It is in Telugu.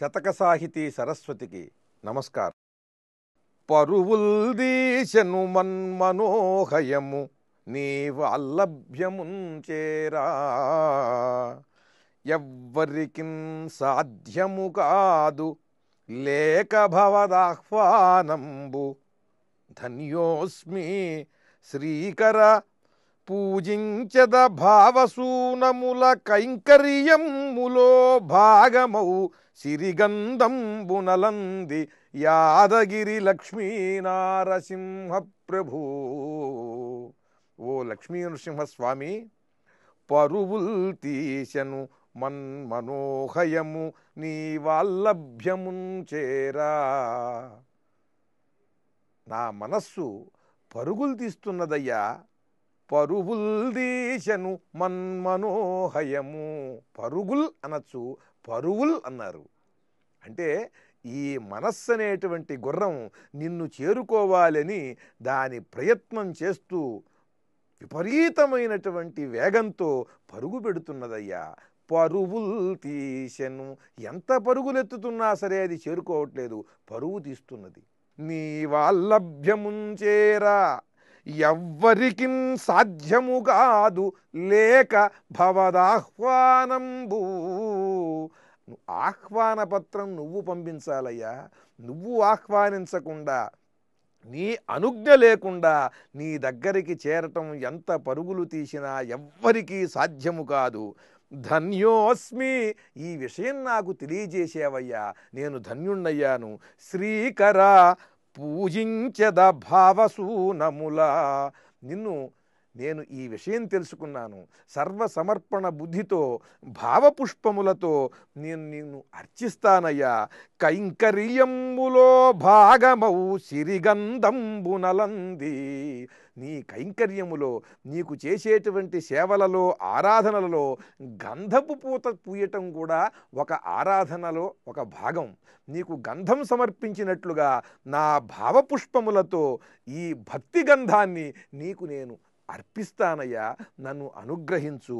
శతక సాహితీ సరస్వతికి నమస్కారం. పరువుల్ దీశను మన్మనోహయము నీవల్లభ్యముంచేరా ఎవ్వరికి సాధ్యము కాదు లేక భవదాహ్వానంబు. ధన్యోస్మి శ్రీకర పూజించద భావసూనముల కైంకర్యములో భాగమౌ సిరిగంధంబునలంది యాదగిరి లక్ష్మీనారసింహ ప్రభు ఓ లక్ష్మీ నృసింహస్వామి పరువుల్ తీశను మన్మనోహయము నీ వాల్లభ్యముంచేరా నా మనస్సు పరుగులు తీస్తున్నదయ్యా పరుగుల్ దీశను మన్మనోహయము. పరుగుల్ అనొచ్చు పరువుల్ అన్నారు. అంటే ఈ మనస్సు అనేటువంటి గుర్రం నిన్ను చేరుకోవాలని దాని ప్రయత్నం చేస్తూ విపరీతమైనటువంటి వేగంతో పరుగు పెడుతున్నదయ్యా. పరువుల్ తీసెను ఎంత పరుగులెత్తుతున్నా సరే అది చేరుకోవట్లేదు పరువు తీస్తున్నది. నీ వాల్లభ్యముంచేరా. ఎవ్వరికి సాధ్యము కాదు లేక భవదాహ్వానంబు. ఆహ్వాన పత్రం నువ్వు పంపించాలయ్యా. నువ్వు ఆహ్వానించకుండా నీ అనుజ్ఞ లేకుండా నీ దగ్గరికి చేరటం ఎంత పరుగులు తీసినా ఎవ్వరికీ సాధ్యము కాదు. ధన్యోస్మి ఈ విషయం నాకు తెలియజేసేవయ్యా. నేను ధన్యుణ్ణయ్యాను. శ్రీకర పూజించద భావసూనముల. నిన్ను నేను ఈ విషయం తెలుసుకున్నాను. సర్వ సమర్పణ బుద్ధితో భావపుష్పములతో నేను నిన్ను అర్చిస్తానయ్యా. కైంకర్యంబులో భాగమౌ సిరిగంధంబునలంది నీ కైంకర్యములో నీకు చేసేటువంటి సేవలలో ఆరాధనలలో గంధపు పూత పూయటం కూడా ఒక ఆరాధనలో ఒక భాగం. నీకు గంధం సమర్పించినట్లుగా నా భావపుష్పములతో ఈ భక్తి గంధాన్ని నీకు నేను అర్పిస్తానయ్యా నన్ను అనుగ్రహించు.